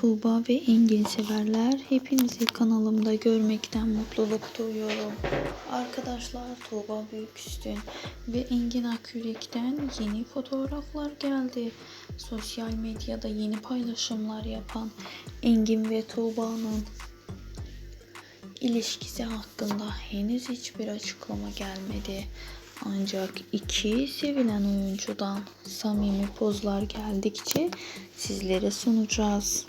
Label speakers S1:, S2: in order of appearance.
S1: Tuğba ve Engin severler. Hepinizi kanalımda görmekten mutluluk duyuyorum. Arkadaşlar Tuğba Büyüküstün ve Engin Akyürek'ten yeni fotoğraflar geldi. Sosyal medyada yeni paylaşımlar yapan Engin ve Tuğba'nın ilişkisi hakkında henüz hiçbir açıklama gelmedi. Ancak iki sevilen oyuncudan samimi pozlar geldikçe sizlere sunacağız.